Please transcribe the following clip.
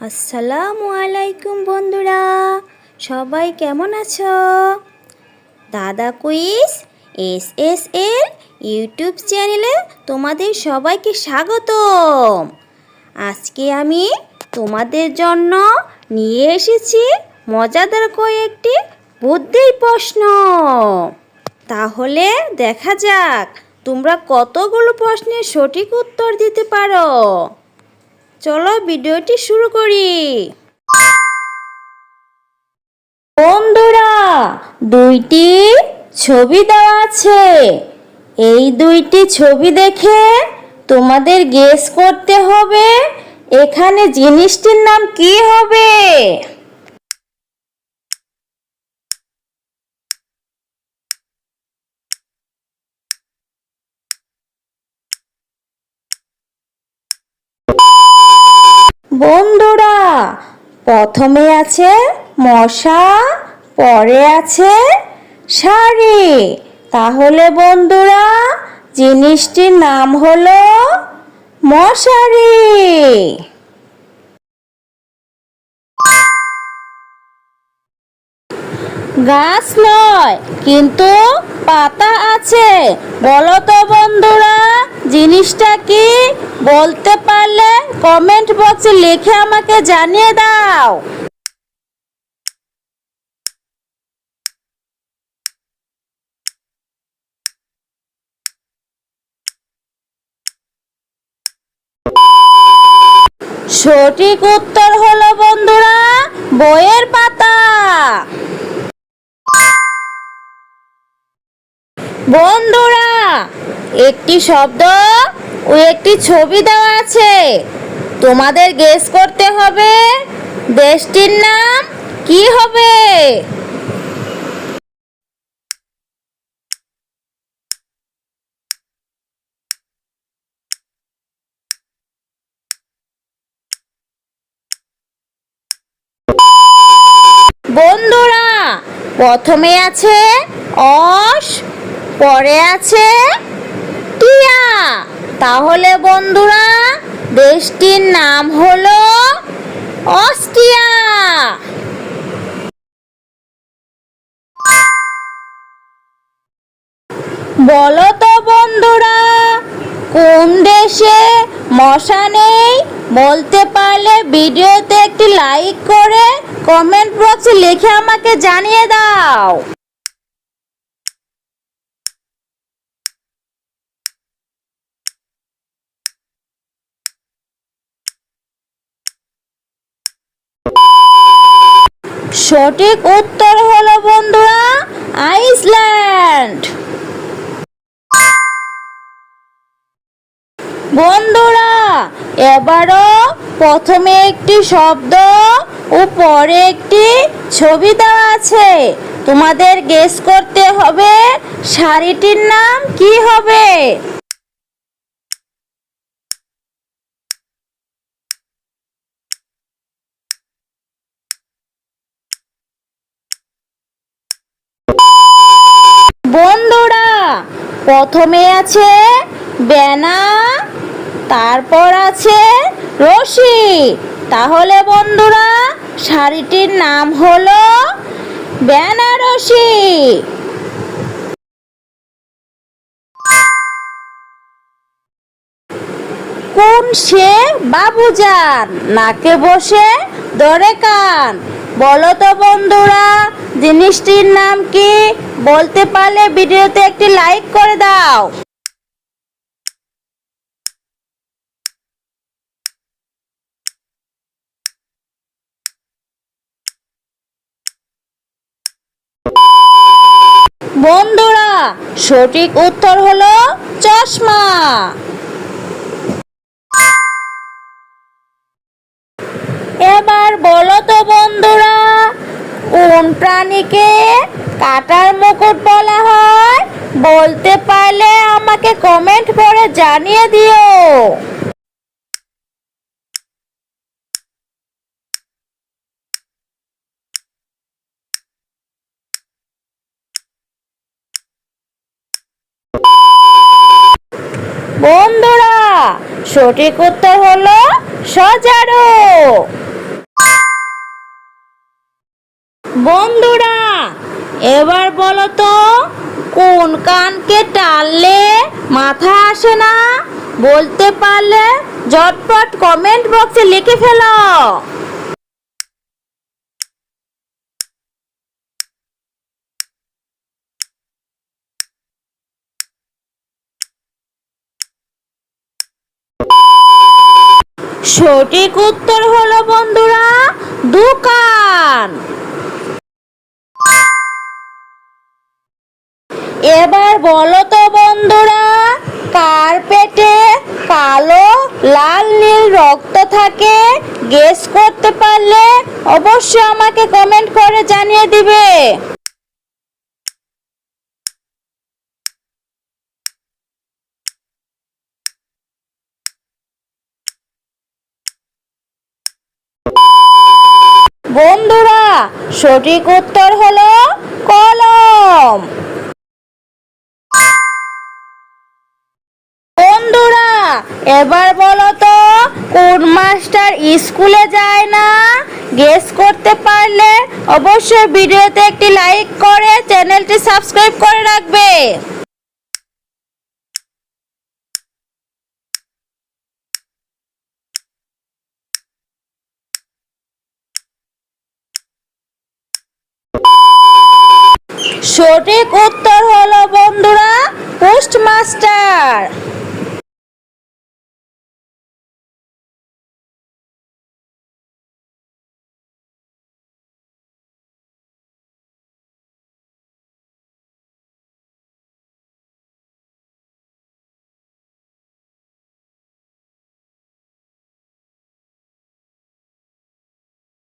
আসসালামু আলাইকুম বন্ধুরা, সবাই কেমন আছো? দাদা quiz S S L YouTube চ্যানেলে তোমাদের সবাইকে স্বাগতম। আজকে আমি তোমাদের জন্য নিয়ে এসেছি মজাদার কয়েকটি বুদ্ধির প্রশ্ন। তাহলে দেখা যাক তোমরা কতগুলো প্রশ্নের সঠিক উত্তর দিতে পারো। চলো ভিডিওটি শুরু করি। বন্ধুরা, দুইটি ছবি দেওয়া আছে। এই দুইটি ছবি দেখে তোমাদের গেস করতে হবে, এখানে জিনিসটির নাম কি হবে? বন্ধুরা, প্রথমে আছে মশা, পরে আছে শাড়ি। তাহলে বন্ধুরা, জিনিসটির নাম হলো মশারি। গাছ নয়, কিন্তু পাতা আছে। বলো তো বন্ধুরা জিনিসটা কি বলতে পারলে কমেন্ট বক্সে লিখে আমাকে জানিয়ে দাও। সঠিক উত্তর হলো বন্ধুরা, বইয়ের পাতা। বন্ধুরা একটি শব্দ ও একটি ছবি দেওয়া আছে। তোমাদের গেস করতে হবে দেশটির নাম কি হবে? বন্ধুরা, প্রথমে আছে অস, পরে আছে তাহলে বন্ধুরা, দেশটির নাম হলো অস্ট্রিয়া। বলো তো বন্ধুরা, কোন দেশে মশা নেই বলতে পারলে ভিডিওতে একটি লাইক করে কমেন্ট বক্সে লিখে আমাকে জানিয়ে দাও। সঠিক উত্তর হলো বন্ধুরা আইসল্যান্ড। বন্ধুরা, এবারও প্রথমে একটি শব্দ ও পরে একটি ছবি দেওয়া আছে। তোমাদের গেস করতে হবে শাড়িটির নাম কি হবে? বন্ধুরা, প্রথমে আছে বেনা, তারপর আছে রশি। তাহলে বন্ধুরা, শাড়িটির নাম হলো বেনারসি কোন সে বাবুজান? নাকে বসে দরে কান। বলো তো বন্ধুরা, জিনিসটির নাম কি? বলতে পারলে ভিডিওতে একটি লাইক করে দাও। বন্ধুরা, সঠিক উত্তর হলো চশমা। কোন প্রাণীকে কাটার মুকুট বলা হয়? বলতে পারলে আমাকে কমেন্ট করে জানিয়ে দিও। বন্ধুরা, সঠিক উত্তর হলো সজারু। বন্ধুরা, এবার বলো তো, কোন কানকে টানলে মাথা আসে না? বলতে পারলে ঝটপট কমেন্ট বক্সে লিখে ফেলো। সঠিক উত্তর হলো বন্ধুরা, দোকান। এবার বলো তো বন্ধুরা, কার পেটে কালো, লাল, নীল রক্ত থাকে? গেস করতে পারলে অবশ্যই আমাকে কমেন্ট করে জানিয়ে দিবে। বন্ধুরা, সঠিক উত্তর হলো কলম। বন্ধুরা, এবার বলো তো, কোন মাস্টার স্কুলে যায় না? গেস করতে পারলে অবশ্যই ভিডিওতে একটি লাইক করে চ্যানেলটি সাবস্ক্রাইব করে রাখবে। সঠিক উত্তর হলো বন্ধুরা পোস্টমাস্টার।